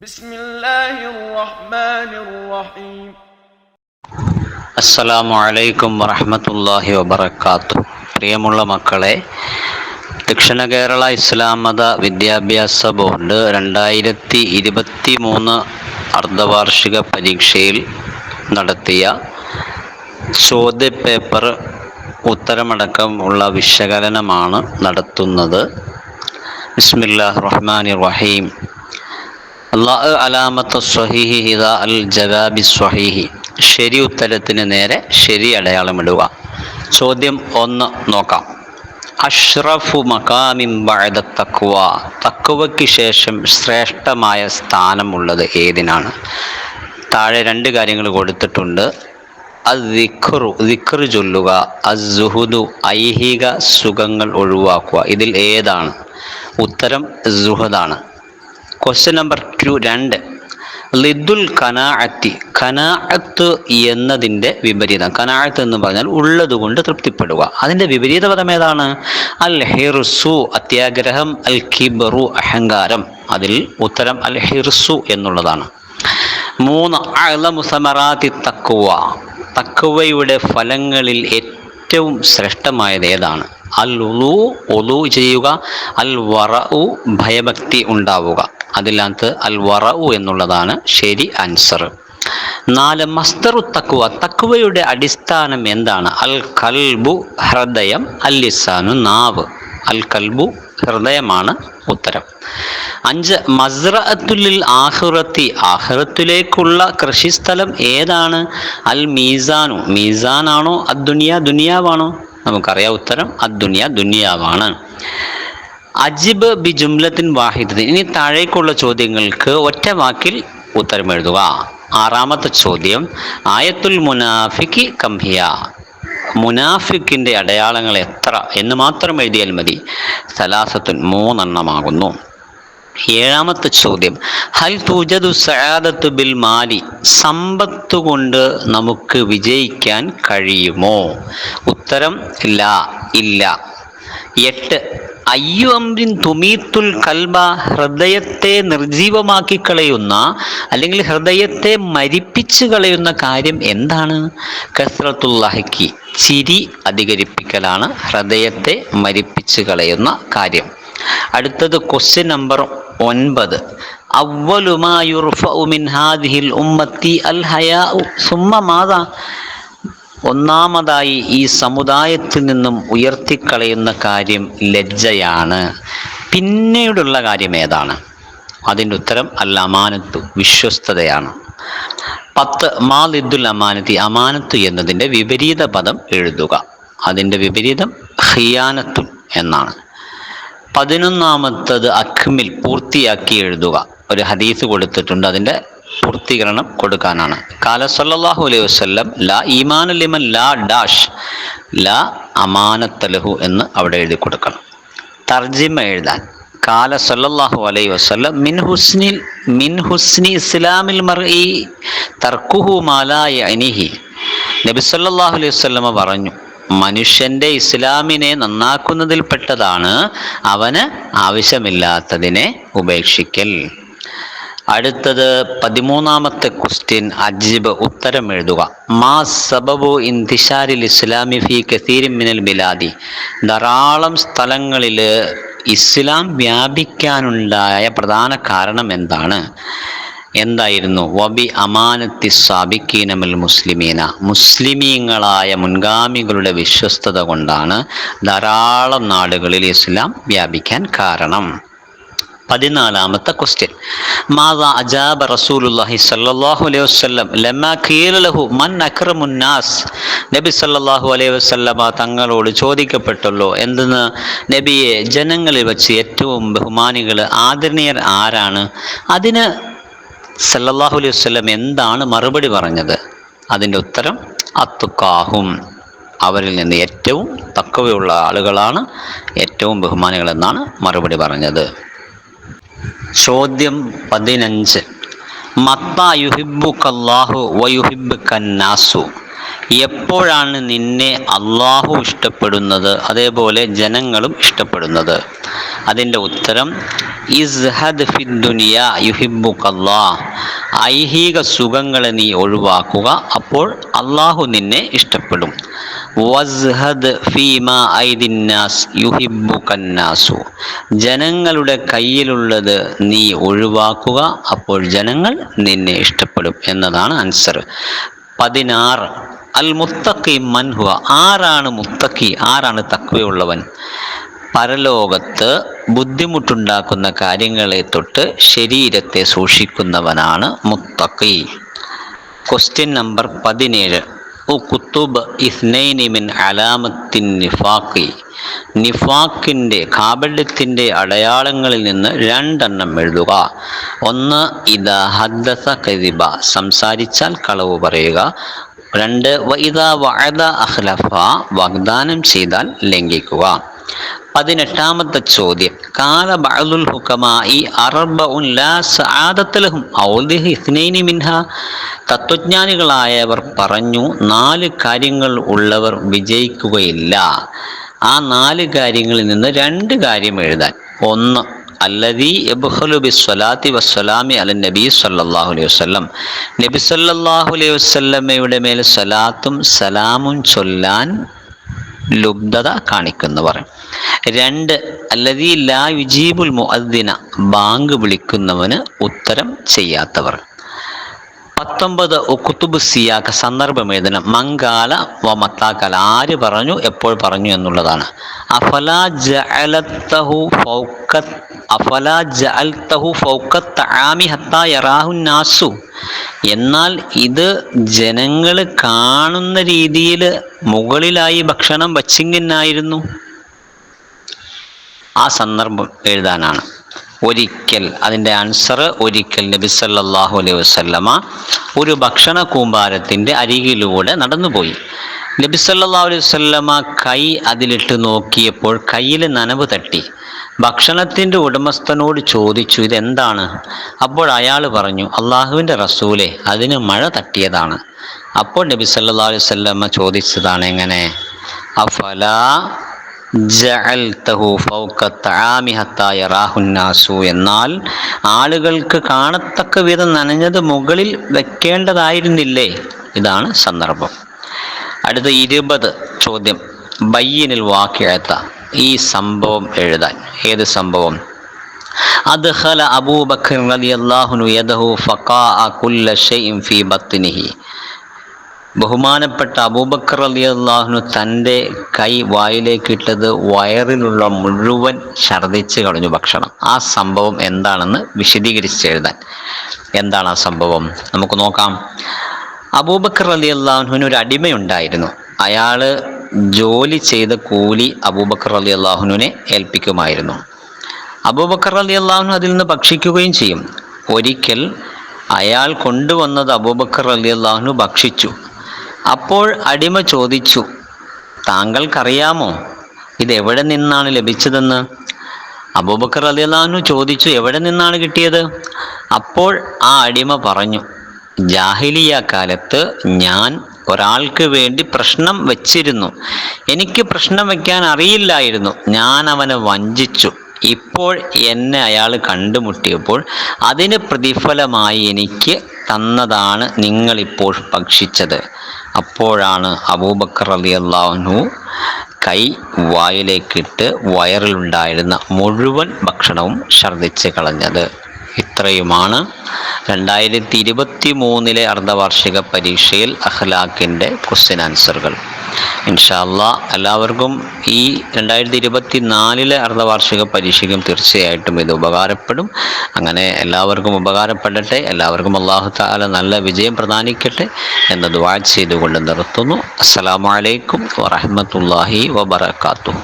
بسم الله الرحمن الرحيم അസ്സലാമു അലൈക്കും വറഹമത്തല്ലാഹി വബർക്കാത്തു പ്രിയമുള്ള മക്കളെ ദക്ഷിണ കേരള ഇസ്ലാം മത വിദ്യാഭ്യാസ ബോർഡ് രണ്ടായിരത്തി ഇരുപത്തി മൂന്ന് അർദ്ധവാർഷിക പരീക്ഷയിൽ നടത്തിയ ചോദ്യപേപ്പർ ഉത്തരമടക്കം ഉള്ള വിശകലനമാണ് നടത്തുന്നത് ബിസ്മില്ലാഹ് റഹ്മാൻ റഹീം ശരി ഉത്തരത്തിന് നേരെ ശരി അടയാളമിടുക ചോദ്യം ഒന്ന് നോക്കാം. അഷ്റഫു മകാമിം ബഅദ തക്വ തക്വയ്ക്ക് ശേഷം ശ്രേഷ്ഠമായ സ്ഥാനമുള്ളത് ഏതിനാണ്? താഴെ രണ്ട് കാര്യങ്ങൾ കൊടുത്തിട്ടുണ്ട്. അദിഖറു ദിഖറ് ചൊല്ലുക. അസുഹുദു ഐഹിക സുഖങ്ങൾ ഒഴിവാക്കുക. ഇതിൽ ഏതാണ്? ഉത്തരം സുഹദാണ്. ക്വസ്റ്റ്യൻ നമ്പർ ടു രണ്ട് ലിദുൽ കനാഅത്തി കനാഅത്ത് എന്നതിന്റെ വിപരീതം. കനാഅത്ത് എന്ന് പറഞ്ഞാൽ ഉള്ളത് കൊണ്ട് തൃപ്തിപ്പെടുക. അതിന്റെ വിപരീത പദം ഏതാണ്? അൽ ഹിർസു അത്യാഗ്രഹം അൽ കിബറു അഹങ്കാരം. അതിൽ ഉത്തരം അൽ ഹിർസു എന്നുള്ളതാണ്. മൂന്ന് അളമുസമറാത്തി തക്കുവ തക്കുവയുടെ ഫലങ്ങളിൽ ഏറ്റവും ശ്രേഷ്ഠമായത് ഏതാണ്? അൽ ഉലു ഒലു ചെയ്യുക അൽ വറഉ ഭയഭക്തി ഉണ്ടാവുക. അതിനകത്ത് അൽ വറവു എന്നുള്ളതാണ് ശരി ആൻസർ നാല് മസ്തറു തക്കുവ തക്കുവയുടെ അടിസ്ഥാനം എന്താണ്? അൽ കൽബു ഹൃദയം അൽ ലിസാനു നാവ്. അൽ കൽബു ഹൃദയമാണ് ഉത്തരം. അഞ്ച് മസ്റഅത്തുലിൽ ആഹുറത്തി. ആഹുറത്തിലേക്കുള്ള കൃഷിസ്ഥലം ഏതാണ്? അൽ മീസാനു മീസാനാണോ അദ്ദുനിയ ദുനിയാവാണോ? നമുക്കറിയാം ഉത്തരം അദ്ദുനിയ ദുനിയാവാണ്. അജിബ് ബി ജുംലത്തിൻ വാഹിദ്. ഇനി താഴേക്കുള്ള ചോദ്യങ്ങൾക്ക് ഒറ്റ വാക്കിൽ ഉത്തരം എഴുതുക ആറാമത്തെ ചോദ്യം ആയത്തുൽ മുനാഫിക്ക് കംഹിയ. മുനാഫിക്കിന്റെ അടയാളങ്ങൾ എത്ര എന്ന് മാത്രം എഴുതിയാൽ മതി. സലാസത്തുൻ മൂന്നെണ്ണമാകുന്നു. ഏഴാമത്തെ ചോദ്യം ഹൽ തുജതു സയാദത്തു ബിൽ മാലി? സമ്പത്ത് കൊണ്ട് നമുക്ക് വിജയിക്കാൻ കഴിയുമോ? ഉത്തരം ഇല്ല ഇല്ല. എട്ട് അയ്യു അമ്രിൻ തുമീത്തുൽ കൽബ ഹൃദയത്തെ നിർജീവമാക്കി കളയുന്ന അല്ലെങ്കിൽ ഹൃദയത്തെ മരിപ്പിച്ചു കളയുന്ന കാര്യം എന്താണ്? കസ്രത്തുല്ലാഹിക്ക് ചിരി അധികരിപ്പിക്കലാണ് ഹൃദയത്തെ മരിപ്പിച്ചു കളയുന്ന കാര്യം. അടുത്തത് ക്വസ്റ്റ്യൻ നമ്പർ ഒൻപത്. ഹാദിഹിൽ ഉമ്മത്തി അൽ ഹയാ സുമ്മ മാതാ. ഒന്നാമതായി ഈ സമുദായത്തിൽ നിന്നും ഉയർത്തിക്കളയുന്ന കാര്യം ലജ്ജയാണ്. പിന്നീടുള്ള കാര്യം ഏതാണ്? അതിന്റെ ഉത്തരം അല്ല അമാനത്തു വിശ്വസ്തതയാണ്. പത്ത് മാലിദ്ദുൽ അമാനത്തി അമാനത്ത് എന്നതിന്റെ വിപരീത പദം എഴുതുക. അതിന്റെ വിപരീതം ഹിയാനത്തു എന്നാണ്. പതിനൊന്നാമത്തത് അഖ്മിൽ പൂർത്തിയാക്കി എഴുതുക. ഒരു ഹദീസ് കൊടുത്തിട്ടുണ്ട് അതിന്റെ പൂർത്തീകരണം കൊടുക്കാനാണ്. കാല സല്ലല്ലാഹു അലൈഹി വസല്ലം ലാ ഈമാൻ ലിമൻ ലാ ഡാഷ് ലാ അമാനത്തലഹു എന്ന് അവിടെ എഴുതി കൊടുക്കണം. തർജിമ എഴുതാൻ കാല സല്ലല്ലാഹു അലൈഹി വസല്ലം മിൻ ഹുസ്നിൽ മിൻ ഹുസ്നി ഇസ്ലാമിൽ മർഇ തർക്കുഹു മാലായ അനിഹി നബി സല്ലല്ലാഹു അലൈഹി വസല്ലമ പറഞ്ഞു മനുഷ്യന്റെ ഇസ്ലാമിനെ നന്നാക്കുന്നതിൽപ്പെട്ടതാണ് അവന് ആവശ്യമില്ലാത്തതിനെ ഉപേക്ഷിക്കൽ അടുത്തത് പതിമൂന്നാമത്തെ ക്വസ്റ്റ്യൻ അജീബ് ഉത്തരം എഴുതുക മാ സബബു ഇന്തിഷാരിൽ ഇസ്ലാമി ഫി കസീരി മിനൽ ബിലാദി. ധാരാളം സ്ഥലങ്ങളിൽ ഇസ്ലാം വ്യാപിക്കാനുണ്ടായ പ്രധാന കാരണം എന്താണ്? എന്തായിരുന്നു? വബി അമാനത്തി സാബിക്കീനമൽ മുസ്ലിമീന. മുസ്ലിമീങ്ങളായ മുൻഗാമികളുടെ വിശ്വസ്തത കൊണ്ടാണ് ധാരാളം നാടുകളിൽ ഇസ്ലാം വ്യാപിക്കാൻ കാരണം. പതിനാലാമത്തെ ക്വസ്റ്റ്യൻ മാതാ അജാബ റസൂലുല്ലാഹി സല്ലാഹു അലൈഹി വസ്ലം ലമ്മ ഖീല ലഹു മൻ അക്രമുന്നാസ് നബി സല്ലാഹു അലൈഹി വസല്ലമ തങ്ങളോട് ചോദിക്കപ്പെട്ടല്ലോ എന്തെന്ന്? നബിയെ ജനങ്ങളിൽ വെച്ച് ഏറ്റവും ബഹുമാനികൾ ആദരണീയർ ആരാണ്? അതിന് സല്ലാഹു അലൈഹി വസ്ലം എന്താണ് മറുപടി പറഞ്ഞത്? അതിന്റെ ഉത്തരം അത്തുക്കാഹും അവരിൽ നിന്ന് ഏറ്റവും തക്കവയുള്ള ആളുകളാണ് ഏറ്റവും ബഹുമാനികളെന്നാണ് മറുപടി പറഞ്ഞത്. ചോദ്യം പതിനഞ്ച്. മത്ത യുഹിബു കല്ലാഹു വയുഹിബ് കന്നാസു എപ്പോഴാണ് നിന്നെ അള്ളാഹു ഇഷ്ടപ്പെടുന്നത്? അതേപോലെ ജനങ്ങളും ഇഷ്ടപ്പെടുന്നത്. അതിന്റെ ഉത്തരം ഇസ്ഹദ് ഫിദ്ദുനിയ യുഹിബുക്കല്ലാ ഐഹിക സുഖങ്ങളെ നീ ഒഴിവാക്കുക അപ്പോൾ അള്ളാഹു നിന്നെ ഇഷ്ടപ്പെടും. വസ്ഹദ് ഐദിന്നാസ് ജനങ്ങളുടെ കയ്യിലുള്ളത് നീ ഒഴിവാക്കുക അപ്പോൾ ജനങ്ങൾ നിന്നെ ഇഷ്ടപ്പെടും എന്നതാണ് ആൻസർ. പതിനാറ് അൽ മുത്തക്കി മൻഹുവ ആരാണ് മുത്തക്കി ആരാണ് തക്വയുള്ളവൻ? പരലോകത്ത് ബുദ്ധിമുട്ടുണ്ടാക്കുന്ന കാര്യങ്ങളെ തൊട്ട് ശരീരത്തെ സൂക്ഷിക്കുന്നവനാണ് മുത്തക്കി ക്വസ്റ്റ്യൻ നമ്പർ പതിനേഴ്. കുത്തുബ് ഇസ്നൈനി മിൻ അലാമത്തിൻ നിഫാഖി. നിഫാഖിന്റെ കാബല്യത്തിന്റെ അടയാളങ്ങളിൽ നിന്ന് രണ്ടെണ്ണം എഴുതുക. ഒന്ന് ഇത ഹദ്ദസ കദിബ. സംസാരിച്ചാൽ കളവ് പറയുക. രണ്ട് വൈദ വഅദ അഹ്ലഫ വാഗ്ദാനം ചെയ്താൽ ലംഘിക്കുക. പതിനെട്ടാമത്തെ ചോദ്യം. കാല ബഅദുൽ ഹുക്കമായി അറബഉൻ ലാ സഅദത്തലഹും ലഹും. ഇസ്നൈനി മിൻഹ. തത്വജ്ഞാനികളായവർ പറഞ്ഞു നാല് കാര്യങ്ങൾ ഉള്ളവർ വിജയിക്കുകയില്ല. ആ നാല് കാര്യങ്ങളിൽ നിന്ന് രണ്ട് കാര്യം എഴുതാൻ. ഒന്ന് അല്ലദീ യബ്ഖലു സ്വലാത്തി വസ്സലാമി അല നബി സല്ലല്ലാഹു അലൈഹി വസല്ലം. നബി സല്ലല്ലാഹു അലൈഹി വസല്ലമയുടെ മേൽ സ്വലാത്തും സലാമും ചൊല്ലാൻ ലുബ്ധത കാണിക്കുന്നവർ. രണ്ട് അല്ലതീ ലാ യുജീബുൽ മുഅദ്ദിന ബാങ്ക് വിളിക്കുന്നവന് ഉത്തരം ചെയ്യാത്തവർ. പത്തൊമ്പത് കുത്തുബ് സിയാക്ക സന്ദർഭം എഴുതണം മങ്കാല വ മത്താക്കാല ആര് പറഞ്ഞു എപ്പോൾ പറഞ്ഞു എന്നുള്ളതാണ്. അഫലാ ജഅലത്തഹു ഫൗക അഫലാ ജഅൽതഹു ഫൗക ആമി ഹത്താ യറാഹു നാസു. എന്നാൽ ഇത് ജനങ്ങൾ കാണുന്ന രീതിയിൽ മുകളിലായി ഭക്ഷണം വച്ചിങ്ങനായിരുന്നു. ആ സന്ദർഭം എഴുതാനാണ്. ഒരിക്കൽ അതിന്റെ ആൻസർ ഒരിക്കൽ നബി സല്ലല്ലാഹു അലൈഹി വസല്ലമ ഒരു ഭക്ഷണ കൂമ്പാരത്തിന്റെ അരികിലൂടെ നടന്നുപോയി. നബി സല്ലല്ലാഹു അലൈഹി വസല്ലമ കൈ അതിലിട്ട് നോക്കിയപ്പോൾ കയ്യിൽ നനവ് തട്ടി. ഭക്ഷണത്തിന്റെ ഉടമസ്ഥനോട് ചോദിച്ചു ഇതെന്താണ്? അപ്പോൾ അയാൾ പറഞ്ഞു അള്ളാഹുവിന്റെ റസൂലെ അതിന് മഴ തട്ടിയതാണ്. അപ്പോൾ നബി സല്ലല്ലാഹു അലൈഹി വസല്ലമ ചോദിച്ചതാണ് എങ്ങനെ? അഫലാ എന്നാൽ ആളുകൾക്ക് കാണത്തക്ക വിധം നനഞ്ഞത് മുകളിൽ വെക്കേണ്ടതായിരുന്നില്ലേ? ഇതാണ് സന്ദർഭം. അടുത്ത ഇരുപത് ചോദ്യം. ബയ്യനിൽ വാക്കിഴത്ത ഈ സംഭവം എഴുതാൻ. ഏത് സംഭവം? അദ്ഖല അബൂബക്കർ റളിയല്ലാഹു യദഹു ഫഖാഅ കുല്ല ഷൈഇൻ ഫീ ബത്നിഹി ബഹുമാനപ്പെട്ട അബൂബക്കർ അലി അള്ളാഹുനു തന്റെ കൈ വായിലേക്കിട്ടത് വയറിലുള്ള മുഴുവൻ ഛർദ്ദിച്ച് കളഞ്ഞു ഭക്ഷണം. ആ സംഭവം എന്താണെന്ന് വിശദീകരിച്ച് എഴുതാൻ. എന്താണ് ആ സംഭവം? നമുക്ക് നോക്കാം. അബൂബക്കർ അലി അള്ളാഹുവിന് ഒരു അടിമയുണ്ടായിരുന്നു അയാൾ ജോലി ചെയ്ത കൂലി അബൂബക്കർ അലി അള്ളാഹുനുവിനെ ഏൽപ്പിക്കുമായിരുന്നു. അബൂബക്കർ അലി അള്ളാഹുനു അതിൽ നിന്ന് ഭക്ഷിക്കുകയും ചെയ്യും. ഒരിക്കൽ അയാൾ കൊണ്ടുവന്നത് അബൂബക്കർ അലി അള്ളാഹുനു ഭക്ഷിച്ചു. അപ്പോൾ അടിമ ചോദിച്ചു താങ്കൾക്കറിയാമോ ഇത് എവിടെ നിന്നാണ് ലഭിച്ചതെന്ന്? അബൂബക്കർ അലി അള്ളാഹുനു ചോദിച്ചു എവിടെ നിന്നാണ് കിട്ടിയത്? അപ്പോൾ ആ അടിമ പറഞ്ഞു ജാഹിലിയ കാലത്ത് ഞാൻ ഒരാൾക്ക് വേണ്ടി പ്രശ്നം വച്ചിരുന്നു. എനിക്ക് പ്രശ്നം വയ്ക്കാൻ അറിയില്ലായിരുന്നു. ഞാൻ അവനെ വഞ്ചിച്ചു. ഇപ്പോൾ എന്നെ അയാൾ കണ്ടുമുട്ടിയപ്പോൾ അതിന് പ്രതിഫലമായി എനിക്ക് തന്നതാണ് നിങ്ങളിപ്പോൾ ഭക്ഷിച്ചത്. അപ്പോഴാണ് അബൂബക്കർ അലി അള്ളാഹു കൈ വായിലേക്കിട്ട് വയറിലുണ്ടായിരുന്ന മുഴുവൻ ഭക്ഷണവും ഛർദ്ദിച്ച് കളഞ്ഞത്. ഇത്രയുമാണ് രണ്ടായിരത്തി ഇരുപത്തി മൂന്നിലെ അർദ്ധവാർഷിക പരീക്ഷയിൽ അഖ്ലാഖിന്റെ ക്വസ്റ്റ്യൻ ആൻസറുകൾ ഇൻഷാല്ല എല്ലാവർക്കും ഈ രണ്ടായിരത്തി ഇരുപത്തി നാലിലെ അർദ്ധവാർഷിക പരീക്ഷയ്ക്കും തീർച്ചയായിട്ടും ഇത് ഉപകാരപ്പെടും. അങ്ങനെ എല്ലാവർക്കും ഉപകാരപ്പെടട്ടെ എല്ലാവർക്കും അള്ളാഹു താല നല്ല വിജയം പ്രദാനിക്കട്ടെ എന്ന് ദുവാ ചെയ്തുകൊണ്ട് നിർത്തുന്നു. അസ്സലാമലൈക്കും വറഹമത്തല്ലാഹി വബർക്കാത്തു